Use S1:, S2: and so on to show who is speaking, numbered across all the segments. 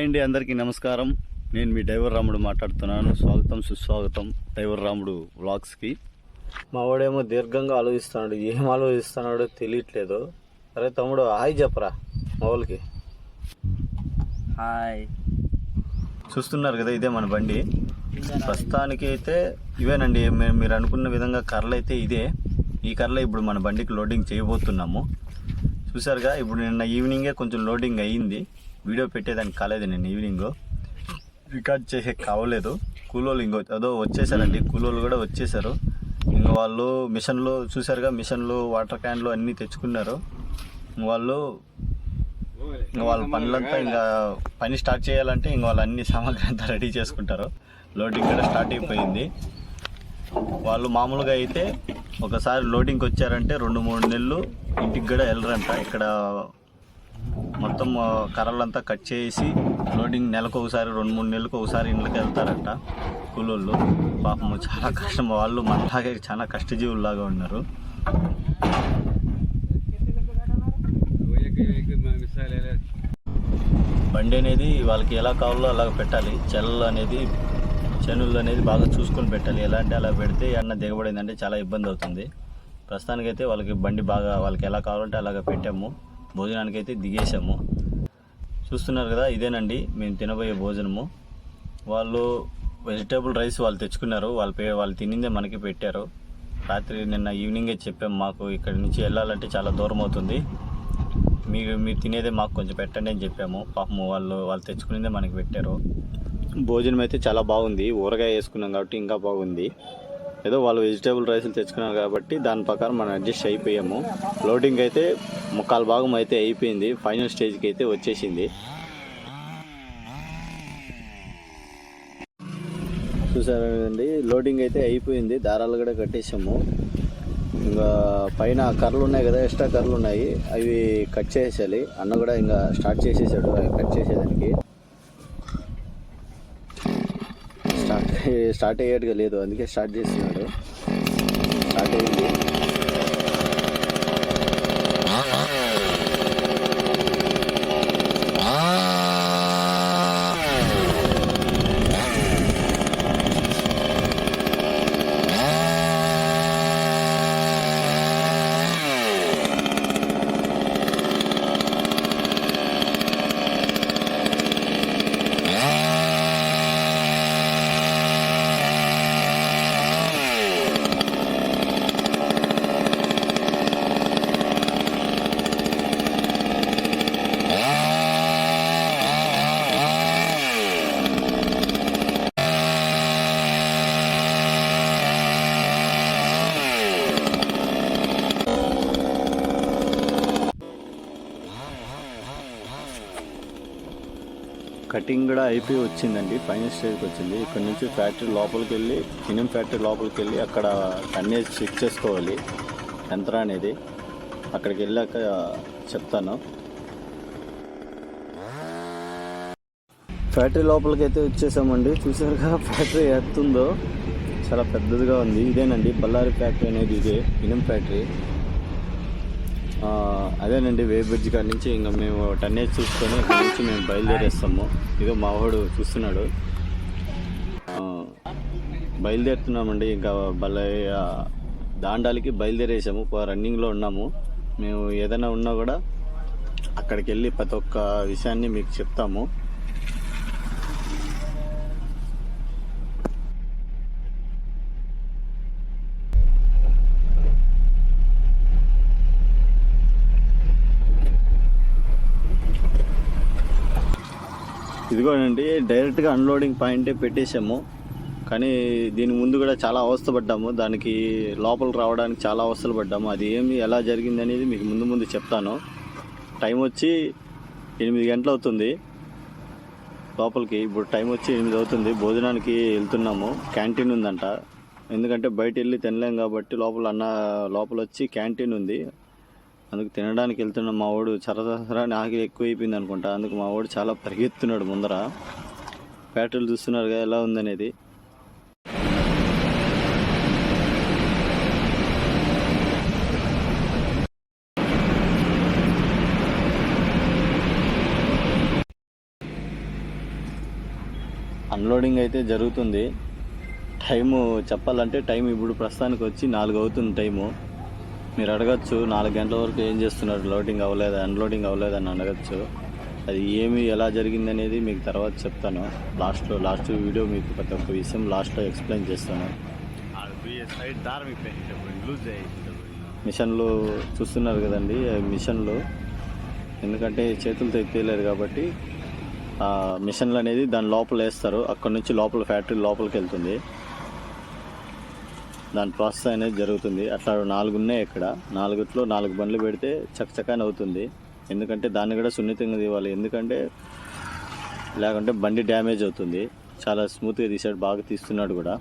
S1: Hi అండి అందరికీ నమస్కారం. నేను మీ డ్రైవర్ రాముడు మాట్లాడుతున్నాను. స్వాగతం సుస్వాగతం డ్రైవర్ రాముడు వ్లాగ్స్కి.
S2: మా వాడేమో దీర్ఘంగా ఆలోచిస్తున్నాడు ఏం ఆలోచిస్తున్నాడో తెలియట్లేదు. అరే తమ్ముడు హాయ్ చెప్పరా మా వాళ్ళకి.
S1: హాయ్. చూస్తున్నారు కదా ఇదే మన బండి. ప్రస్తుతానికి అయితే ఇవేనండి మీరు అనుకున్న విధంగా కర్రలు అయితే ఇదే. ఈ కర్రలు ఇప్పుడు మన బండికి లోడింగ్ చేయబోతున్నాము. చూసారుగా ఇప్పుడు నిన్న ఈవినింగే కొంచెం లోడింగ్ అయ్యింది వీడియో పెట్టేదానికి కాలేదు నేను ఈవినింగ్. రికార్డ్ చేసే కావలేదు. కూలోళ్ళు ఇంకో అదో వచ్చేసారండి. కూలోళ్ళు కూడా వచ్చేసారు. ఇంకా వాళ్ళు మిషన్లు చూసారుగా మిషన్లు వాటర్ క్యాన్లు అన్నీ తెచ్చుకున్నారు. వాళ్ళు ఇంకా వాళ్ళ పనులంతా ఇంకా పని స్టార్ట్ చేయాలంటే ఇంక వాళ్ళు అన్ని సామాగ్రి అంతా రెడీ చేసుకుంటారు. లోడింగ్ కూడా స్టార్ట్ అయిపోయింది. వాళ్ళు మామూలుగా అయితే ఒకసారి లోడింగ్కి వచ్చారంటే రెండు మూడు నెలలు ఇంటికి కూడా వెళ్ళరంట. ఇక్కడ మొత్తం కర్రలంతా కట్ చేసి లోడింగ్ నెలకు ఒకసారి రెండు మూడు నెలలకు ఒకసారి ఇంట్లోకి వెళ్తారంట కూలోళ్ళు. పాపం చాలా కష్టం. వాళ్ళు మనలాగే చాలా కష్టజీవుల్లాగా ఉన్నారు. బండి అనేది వాళ్ళకి ఎలా కావాలో అలా పెట్టాలి. చెల్లలు అనేది చెనులు అనేది బాగా చూసుకొని పెట్టాలి. ఎలా అంటే అలా పెడితే అన్న దిగబడిందంటే చాలా ఇబ్బంది అవుతుంది. ప్రస్తుతానికైతే వాళ్ళకి బండి బాగా వాళ్ళకి ఎలా కావాలంటే అలాగ పెట్టాము. భోజనానికి అయితే దిగేసాము చూస్తున్నారు కదా ఇదేనండి మేము తినబోయే భోజనము. వాళ్ళు వెజిటేబుల్ రైస్ వాళ్ళు తెచ్చుకున్నారు. వాళ్ళు పే వాళ్ళు తినిందే మనకి పెట్టారు. రాత్రి నిన్న ఈవినింగే చెప్పాము మాకు ఇక్కడి నుంచి వెళ్ళాలంటే చాలా దూరం అవుతుంది. మీరు మీరు తినేదే మాకు కొంచెం పెట్టండి అని చెప్పాము. పాపము వాళ్ళు వాళ్ళు తెచ్చుకునేదే మనకి పెట్టారు. భోజనం అయితే చాలా బాగుంది. ఊరగాయ వేసుకున్నాం కాబట్టి ఇంకా బాగుంది. ఏదో వాళ్ళు వెజిటేబుల్ రైస్లు తెచ్చుకున్నారు కాబట్టి దాని ప్రకారం మనం అడ్జస్ట్ అయిపోయాము. లోడింగ్ అయితే ముక్కాలు భాగం అయితే అయిపోయింది. ఫైనల్ స్టేజ్కి అయితే వచ్చేసింది. చూసారండి లోడింగ్ అయితే అయిపోయింది. దారాలు కూడా కట్టేసాము ఇంకా పైన కర్రలు ఉన్నాయి కదా ఎక్స్ట్రా కర్రలు ఉన్నాయి. అవి కట్ చేసేయాలి. అన్న కూడా ఇంకా స్టార్ట్ చేసేసాడు అవి కట్ చేసేదానికి. స్టార్ట్ స్టార్ట్ అయ్యేట్టుగా లేదు. అందుకే స్టార్ట్ చేస్తున్నాడు స్టార్ట్ అయ్యింది కటింగ్ కూడా అయిపోయి వచ్చిందండి ఫైనల్ స్టేజ్కి వచ్చింది. ఇక్కడ నుంచి ఫ్యాక్టరీ లోపలికి వెళ్ళి ఇనుం ఫ్యాక్టరీ లోపలికి వెళ్ళి అక్కడ టన్నేజ్ చెక్ చేసుకోవాలి యంత్ర అనేది. అక్కడికి వెళ్ళాక చెప్తాను. ఫ్యాక్టరీ లోపలికి అయితే వచ్చేసామండి. చూసారుగా ఫ్యాక్టరీ ఎత్తుందో. చాలా పెద్దదిగా ఉంది. ఇదేనండి బళ్ళారి ఫ్యాక్టరీ అనేది ఇదే ఇనుం ఫ్యాక్టరీ. అదేనండి వే బ్రిడ్జ్ కాడ నుంచి ఇంకా మేము టన్నేజ్ చూసుకొని అక్కడి నుంచి మేము బయలుదేరేస్తాము. ఇదో మావాడు చూస్తున్నాడు. బయలుదేరుతున్నామండి ఇంకా భలే దాండాలకి బయలుదేరేసాము. రన్నింగ్లో ఉన్నాము. మేము ఏదైనా ఉన్నా కూడా అక్కడికి వెళ్ళి ప్రతి ఒక్క విషయాన్ని మీకు చెప్తాము. ఇదిగోనండి డైరెక్ట్గా అన్లోడింగ్ పాయింటే పెట్టేశాము. కానీ దీని ముందు కూడా చాలా అవస్థపడ్డాము. దానికి లోపల రావడానికి చాలా అవస్థలు పడ్డాము అది ఏమి ఎలా జరిగింది అనేది మీకు ముందు ముందు చెప్తాను. టైం వచ్చి ఎనిమిది గంటలు అవుతుంది. లోపలికి ఇప్పుడు టైం వచ్చి ఎనిమిది అవుతుంది. భోజనానికి వెళ్తున్నాము. క్యాంటీన్ ఉందంట. ఎందుకంటే బయట వెళ్ళి తినలేం కాబట్టి లోపల అన్న లోపల వచ్చి క్యాంటీన్ ఉంది. అందుకు తినడానికి వెళ్తున్న మా వాడు చరదసరాని ఆకలి ఎక్కువ అయిపోయింది అనుకుంటా. అందుకు మా వాడు చాలా పరిగెత్తున్నాడు ముందర. ఫ్యాక్టరీలు చూస్తున్నారుగా ఎలా ఉందనేది. అన్లోడింగ్ అయితే జరుగుతుంది. టైము చెప్పాలంటే టైం ఇప్పుడు ప్రస్తుతానికి వచ్చి నాలుగు అవుతుంది టైము. మీరు అడగచ్చు నాలుగు గంటల వరకు ఏం చేస్తున్నారు లోడింగ్ అవ్వలేదు అన్లోడింగ్ అవ్వలేదు అని అడగచ్చు. అది ఏమి ఎలా జరిగింది అనేది మీకు తర్వాత చెప్తాను. లాస్ట్లో లాస్ట్ వీడియో మీకు ప్రతి ఒక్క విషయం లాస్ట్లో ఎక్స్ప్లెయిన్ చేస్తాను. మిషన్లు చూస్తున్నారు కదండి మిషన్లు. ఎందుకంటే చేతులతో ఎత్తేయలేరు కాబట్టి ఆ మిషన్లు అనేది దాని లోపల వేస్తారు. అక్కడ నుంచి లోపల ఫ్యాక్టరీ లోపలికి వెళ్తుంది. దాని ప్రాసెస్ అనేది జరుగుతుంది. అట్లా నాలుగు ఉన్నాయి ఇక్కడ. నాలుగుట్లో నాలుగు బండ్లు పెడితే చకచకాని అవుతుంది ఎందుకంటే దాన్ని కూడా సున్నితంగా తీవాలి ఎందుకంటే లేకుంటే బండి డ్యామేజ్ అవుతుంది. చాలా స్మూత్గా తీసాడు బాగా తీస్తున్నాడు కూడా.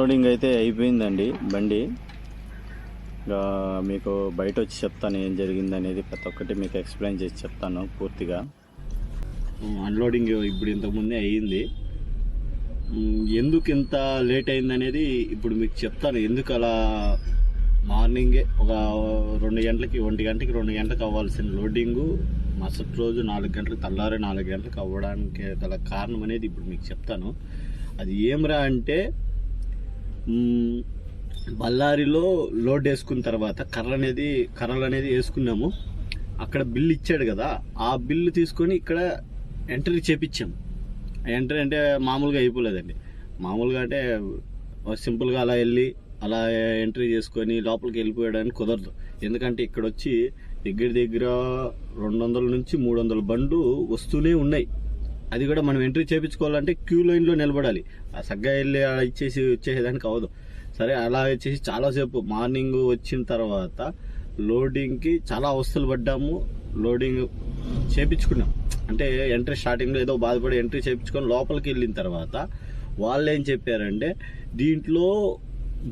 S1: అన్లోడింగ్ అయితే అయిపోయిందండి బండి. ఇంకా మీకు బయట వచ్చి చెప్తాను ఏం జరిగింది అనేది ప్రతి ఒక్కటి మీకు ఎక్స్ప్లెయిన్ చేసి చెప్తాను పూర్తిగా. అన్లోడింగ్ ఇప్పుడు ఇంతకుముందే అయ్యింది ఎందుకు ఇంత లేట్ అయింది అనేది ఇప్పుడు మీకు చెప్తాను. ఎందుకు అలా మార్నింగే ఒక రెండు గంటలకి ఒంటి గంటకి రెండు గంటలకు అవ్వాల్సిన లోడింగు మరుసటి రోజు నాలుగు గంటలకు తెల్లారి నాలుగు గంటలకు అవ్వడానికి గల కారణం అనేది ఇప్పుడు మీకు చెప్తాను. అది ఏమిరా అంటే బళ్ళారిలో లోడ్ వేసుకున్న తర్వాత కర్ర అనేది కర్రలు అనేది వేసుకున్నాము. అక్కడ బిల్లు ఇచ్చాడు కదా ఆ బిల్లు తీసుకొని ఇక్కడ ఎంట్రీ చేపించాము ఎంట్రీ అంటే మామూలుగా అయిపోలేదండి. మామూలుగా అంటే సింపుల్గా అలా వెళ్ళి అలా ఎంట్రీ చేసుకొని లోపలికి వెళ్ళిపోయడానికి కుదరదు. ఎందుకంటే ఇక్కడ వచ్చి దగ్గర దగ్గర రెండు వందల నుంచి మూడు వందల బండ్లు వస్తూనే ఉన్నాయి. అది కూడా మనం ఎంట్రీ చేయించుకోవాలంటే క్యూ లైన్లో నిలబడాలి. ఆ సగ్గా వెళ్ళి ఆడ ఇచ్చేసి వచ్చేసేదానికి అవ్వదు. సరే అలా వచ్చేసి చాలాసేపు మార్నింగ్ వచ్చిన తర్వాత లోడింగ్కి చాలా అవస్థలు పడ్డాము. లోడింగ్ చేపించుకున్నాం. అంటే ఎంట్రీ స్టార్టింగ్లో ఏదో బాధపడి ఎంట్రీ చేయించుకొని లోపలికి వెళ్ళిన తర్వాత వాళ్ళు ఏం చెప్పారంటే దీంట్లో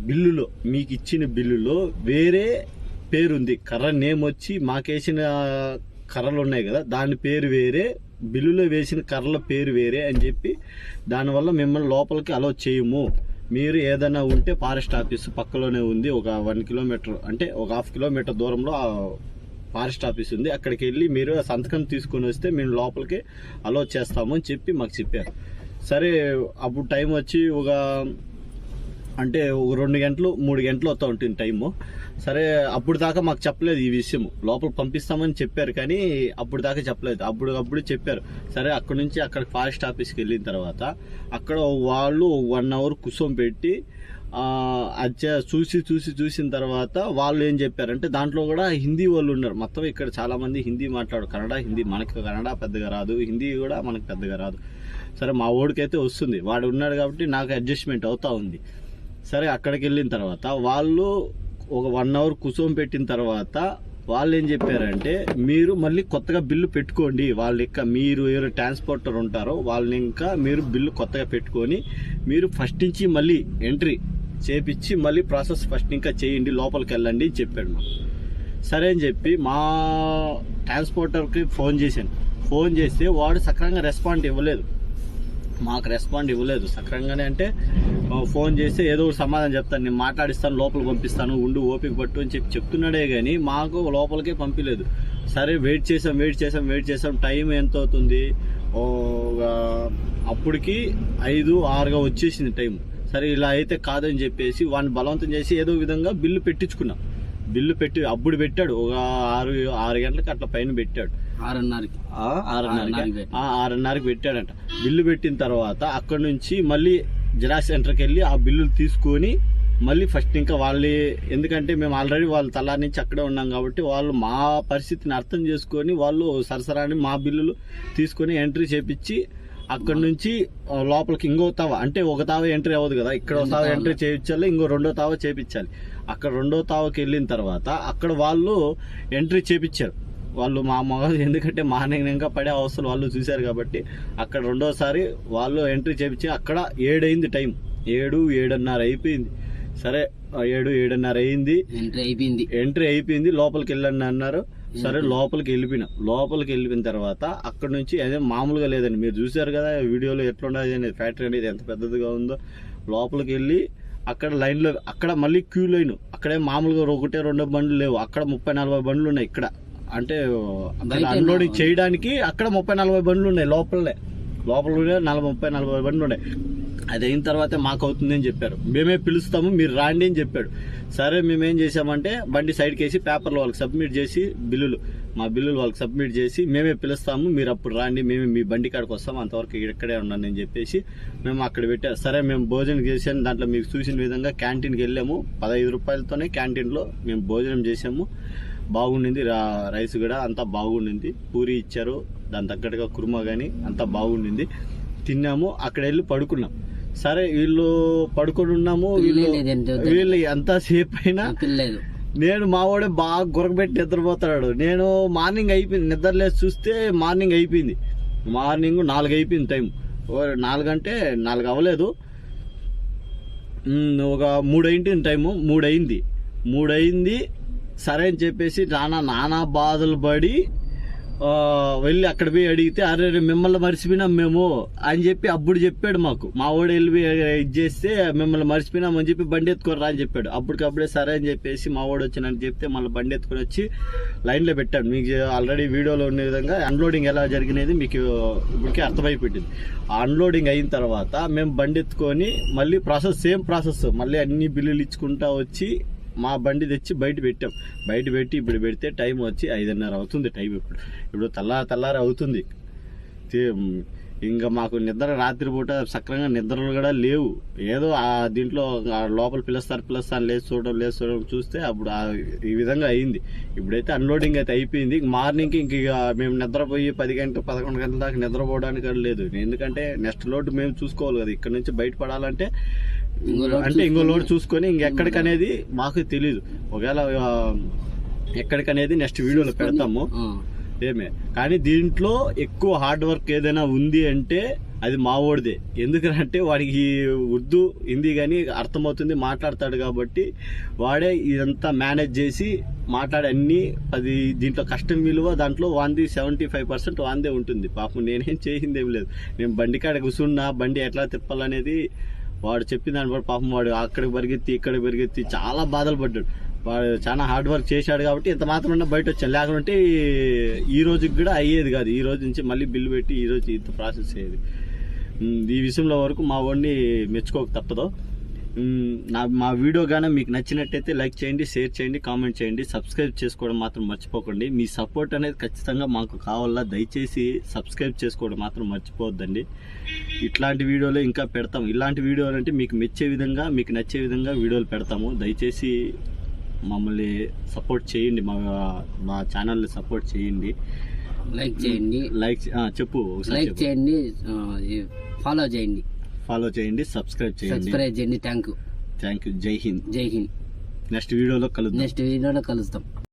S1: బిల్లులో మీకు ఇచ్చిన బిల్లులో వేరే పేరుంది. కర్ర నేమ్ వచ్చి మాకేసిన కర్రలు ఉన్నాయి కదా దాని పేరు వేరే బిల్లులో వేసిన కర్రల పేరు వేరే అని చెప్పి దానివల్ల మిమ్మల్ని లోపలికి అలో చేయము. మీరు ఏదైనా ఉంటే ఫారెస్ట్ ఆఫీస్ పక్కలోనే ఉంది ఒక వన్ కిలోమీటర్ అంటే ఒక హాఫ్ కిలోమీటర్ దూరంలో ఫారెస్ట్ ఆఫీస్ ఉంది. అక్కడికి వెళ్ళి మీరు ఆ సంతకం తీసుకొని వస్తే మేము లోపలికి అలో చేస్తాము అని చెప్పి మాకు చెప్పారు. సరే అప్పుడు టైం వచ్చి ఒక అంటే ఒక రెండు గంటలు మూడు గంటలు అవుతా ఉంటుంది టైము. సరే అప్పుడు దాకా మాకు చెప్పలేదు ఈ విషయం లోపల పంపిస్తామని చెప్పారు కానీ అప్పుడు దాకా చెప్పలేదు. అప్పుడు అప్పుడు చెప్పారు. సరే అక్కడ నుంచి అక్కడ ఫారెస్ట్ ఆఫీస్కి వెళ్ళిన తర్వాత అక్కడ వాళ్ళు వన్ అవర్ కుసం పెట్టి ఆ, అది చూసి చూసి చూసిన తర్వాత వాళ్ళు ఏం చెప్పారంటే దాంట్లో కూడా హిందీ వాళ్ళు ఉన్నారు. మొత్తం ఇక్కడ చాలామంది హిందీ మాట్లాడు కన్నడ హిందీ మనకి కన్నడ పెద్దగా రాదు. హిందీ కూడా మనకు పెద్దగా రాదు. సరే మా ఓడికైతే వస్తుంది. వాడు ఉన్నాడు కాబట్టి నాకు అడ్జస్ట్మెంట్ అవుతా ఉంది. సరే అక్కడికి వెళ్ళిన తర్వాత వాళ్ళు ఒక వన్ అవర్ కుసం పెట్టిన తర్వాత వాళ్ళు ఏం చెప్పారంటే మీరు మళ్ళీ కొత్తగా బిల్లు పెట్టుకోండి. వాళ్ళు ఇంకా మీరు ఎవరు ట్రాన్స్పోర్టర్ ఉంటారో వాళ్ళని ఇంకా మీరు బిల్లు కొత్తగా పెట్టుకొని మీరు ఫస్ట్ నుంచి మళ్ళీ ఎంట్రీ చేపించి మళ్ళీ ప్రాసెస్ ఫస్ట్ ఇంకా చేయండి లోపలికి వెళ్ళండి అని చెప్పాడు మాకు. సరే అని చెప్పి మా ట్రాన్స్పోర్టర్కి ఫోన్ చేశాను. ఫోన్ చేస్తే వాడు సక్రంగా రెస్పాండ్ ఇవ్వలేదు. మాకు రెస్పాండ్ ఇవ్వలేదు. సక్రంగానే అంటే ఫోన్ చేస్తే ఏదో ఒకటి సమాధానం చెప్తాను. నేను మాట్లాడిస్తాను లోపలికి పంపిస్తాను ఉండు ఓపిక పట్టు అని చెప్పి చెప్తున్నాడే కానీ మాకు లోపలికే పంపించలేదు సరే వెయిట్ చేసాం వెయిట్ చేసాం వెయిట్ చేసాం. టైం ఎంత అవుతుంది? అప్పటికి ఐదు ఆరుగా వచ్చేసింది టైం. సరే ఇలా అయితే కాదని చెప్పేసి వాడిని బలవంతం చేసి ఏదో విధంగా బిల్లు పెట్టించుకున్నాం. బిల్లు పెట్టి అప్పుడు పెట్టాడు. ఒక ఆరు ఆరు గంటలకు అట్లా పైన పెట్టాడు.
S3: ఆరున్నరకి.
S1: ఆరున్నరకి పెట్టాడంట. బిల్లు పెట్టిన తర్వాత అక్కడ నుంచి మళ్ళీ జిరాక్స్ సెంటర్కి వెళ్ళి ఆ బిల్లులు తీసుకొని మళ్ళీ ఫస్ట్ ఇంకా వాళ్ళే ఎందుకంటే మేము ఆల్రెడీ వాళ్ళ తలారి నుంచి అక్కడే ఉన్నాం కాబట్టి వాళ్ళు మా పరిస్థితిని అర్థం చేసుకొని వాళ్ళు సరసరాని మా బిల్లులు తీసుకొని ఎంట్రీ చేపించి అక్కడ నుంచి లోపలికి ఇంకో తావ అంటే ఒక తావ ఎంట్రీ అవ్వదు కదా ఇక్కడ ఒక తావ ఎంట్రీ చేయించాలి ఇంకో రెండో తావ చేపించాలి. అక్కడ రెండో తావకి వెళ్ళిన తర్వాత అక్కడ వాళ్ళు ఎంట్రీ చేపించారు. వాళ్ళు మా మగ ఎందుకంటే మానసికంగా పడే అవసరం వాళ్ళు చూశారు కాబట్టి అక్కడ రెండోసారి వాళ్ళు ఎంట్రీ చేపించి అక్కడ ఏడైంది టైం. ఏడు ఏడున్నర అయిపోయింది. సరే ఏడు ఏడున్నర అయింది.
S3: ఎంట్రీ అయిపోయింది.
S1: ఎంట్రీ అయిపోయింది లోపలికి వెళ్ళండి అన్నారు. సరే లోపలికి వెళ్ళిపోయినా. లోపలికి వెళ్ళిపోయిన తర్వాత అక్కడ నుంచి అదే మామూలుగా లేదండి. మీరు చూసారు కదా వీడియోలో ఎట్లుండదు అనేది ఫ్యాక్టరీ అనేది ఎంత పెద్దదిగా ఉందో. లోపలికి వెళ్ళి అక్కడ లైన్లో అక్కడ మళ్ళీ క్యూ లైన్. అక్కడే మామూలుగా ఒకటే రెండో బండ్లు లేవు. అక్కడ ముప్పై నలభై బండ్లు ఉన్నాయి ఇక్కడ. అంటే అన్లోడింగ్ చేయడానికి అక్కడ ముప్పై నలభై బండ్లు ఉన్నాయి లోపలనే. లోపల నలభై ముప్పై నలభై బండ్లు ఉన్నాయి అది అయిన తర్వాతే మాకు అవుతుంది అని చెప్పారు. మేమే పిలుస్తాము మీరు రాండి అని చెప్పాడు. సరే మేమేం చేసామంటే బండి సైడ్కి వేసి పేపర్లు వాళ్ళకి సబ్మిట్ చేసి బిల్లులు మా బిల్లులు వాళ్ళకి సబ్మిట్ చేసి మేమే పిలుస్తాము మీరు అప్పుడు రాండి మేము మీ బండి కాడికి వస్తాము అంతవరకు ఇక్కడే ఉన్నాను అని చెప్పేసి మేము అక్కడ పెట్టారు. సరే మేము భోజనం చేసాము దాంట్లో మీకు చూసిన విధంగా క్యాంటీన్కి వెళ్ళాము. పదహైదు రూపాయలతోనే క్యాంటీన్లో మేము భోజనం చేసాము బాగుండింది. రైస్ కూడా అంతా బాగుండింది. పూరి ఇచ్చారు. దాని తగ్గట్టుగా కుర్మా కానీ అంతా బాగుండింది. తిన్నాము. అక్కడ వెళ్ళి పడుకున్నాం. సరే వీళ్ళు పడుకొని ఉన్నాము. వీళ్ళు వీళ్ళు ఎంత సేపు అయినా నేను మా వాడే బాగా గురకబెట్టి నిద్రపోతాడు. నేను మార్నింగ్ అయిపోయింది. నిద్ర లేచి చూస్తే మార్నింగ్ అయిపోయింది. మార్నింగ్ నాలుగు అయిపోయింది టైం. ఓ నాలుగు అంటే నాలుగు అవ్వలేదు. ఒక మూడు అయింది టైము. మూడు అయింది. మూడు అయింది. సరే అని చెప్పేసి నానా నానా బాధలు పడి వెళ్ళి అక్కడ పోయి అడిగితే అరే మిమ్మల్ని మర్చిపోయినాం మేము అని చెప్పి అప్పుడు చెప్పాడు మాకు. మా వాడు వెళ్ళి ఇది చేస్తే మిమ్మల్ని మర్చిపోయినాం అని చెప్పి బండి ఎత్తుకొని రా అని చెప్పాడు. అప్పటికప్పుడే సరే అని చెప్పేసి మా వాడు వచ్చినని చెప్తే మళ్ళీ బండి ఎత్తుకొని వచ్చి లైన్లో పెట్టాడు. మీకు ఆల్రెడీ వీడియోలో ఉన్న విధంగా అన్లోడింగ్ ఎలా జరిగినది మీకు ఇప్పటికే అర్థమైపోయింది. ఆ అన్లోడింగ్ అయిన తర్వాత మేము బండి ఎత్తుకొని మళ్ళీ ప్రాసెస్ సేమ్ ప్రాసెస్ మళ్ళీ అన్ని బిల్లులు ఇచ్చుకుంటా వచ్చి మా బండి తెచ్చి బయట పెట్టాం. బయట పెట్టి ఇప్పుడు పెడితే టైం వచ్చి ఐదున్నర అవుతుంది టైం ఇప్పుడు. ఇప్పుడు తల్లార తల్లారి అవుతుంది. ఇంకా మాకు నిద్ర రాత్రిపూట సక్రంగా నిద్రలు కూడా లేవు. ఏదో ఆ దీంట్లో లోపల పిలుస్తారు పిలుస్తారు లేచి చూడడం లేచి చూడడం చూస్తే అప్పుడు ఈ విధంగా అయింది. ఇప్పుడైతే అన్లోడింగ్ అయితే అయిపోయింది. మార్నింగ్కి ఇంక ఇక మేము నిద్రపోయి పది గంటల పదకొండు గంటల దాకా నిద్రపోవడానికి లేదు. ఎందుకంటే నెక్స్ట్ లోడ్ మేము చూసుకోవాలి కదా. ఇక్కడ నుంచి బయటపడాలంటే అంటే ఇంకో లోడ్ చూసుకొని ఇంకెక్కడికనేది మాకు తెలియదు ఒకవేళ ఎక్కడికనేది నెక్స్ట్ వీడియోలో పెడతాము. ఏమే. కానీ దీంట్లో ఎక్కువ హార్డ్ వర్క్ ఏదైనా ఉంది అంటే అది మా ఓడిదే. ఎందుకంటే వాడికి ఉర్దూ హిందీ కానీ అర్థమవుతుంది మాట్లాడతాడు కాబట్టి వాడే ఇదంతా మేనేజ్ చేసి మాట్లాడే అన్ని అది దీంట్లో కష్టం విలువ దాంట్లో వాంది సెవెంటీ ఫైవ్ పర్సెంట్ వాందే ఉంటుంది. పాపం నేనేం చేసింది ఏం లేదు. నేను బండి కాడ కూర్చున్నా బండి ఎట్లా తిప్పాలనేది వాడు చెప్పిన దాన్ని బట్టి పాపం వాడు అక్కడికి పరిగెత్తి ఇక్కడికి పరిగెత్తి చాలా బాధలు పడ్డాడు. వాడు చాలా హార్డ్ వర్క్ చేశాడు కాబట్టి ఇంత మాత్రం బయట వచ్చాను లేకుంటే ఈ రోజుకి కూడా అయ్యేది కాదు. ఈ రోజు నుంచి మళ్ళీ బిల్లు పెట్టి ఈ రోజు ఇంత ప్రాసెస్ అయ్యేది. ఈ విషయంలో వరకు మా వాడిని మెచ్చుకోక తప్పదు. నా మా వీడియో కానీ మీకు నచ్చినట్టయితే లైక్ చేయండి షేర్ చేయండి కామెంట్ చేయండి. సబ్స్క్రైబ్ చేసుకోవడం మాత్రం మర్చిపోకండి. మీ సపోర్ట్ అనేది ఖచ్చితంగా మాకు కావాలా? దయచేసి సబ్స్క్రైబ్ చేసుకోవడం మాత్రం మర్చిపోవద్దండి. ఇట్లాంటి వీడియోలు ఇంకా పెడతాం. ఇలాంటి వీడియోలు అంటే మీకు మెచ్చే విధంగా మీకు నచ్చే విధంగా వీడియోలు పెడతాము. దయచేసి మమ్మల్ని సపోర్ట్ చేయండి. మా మా ఛానల్ని సపోర్ట్ చేయండి.
S3: లైక్ చేయండి.
S1: లైక్ చెప్పు
S3: లైక్ చేయండి ఫాలో చేయండి.
S1: ఫాలో చేయండి సబ్స్క్రైబ్ చేయండి.
S3: సబ్స్క్రైబ్ చేయండి. థ్యాంక్ యూ
S1: థ్యాంక్ యూ జై హింద్
S3: జై హింద్
S1: నెక్స్ట్ వీడియోలో కలుద్దాం.
S3: నెక్స్ట్ వీడియోలో కలుస్తాం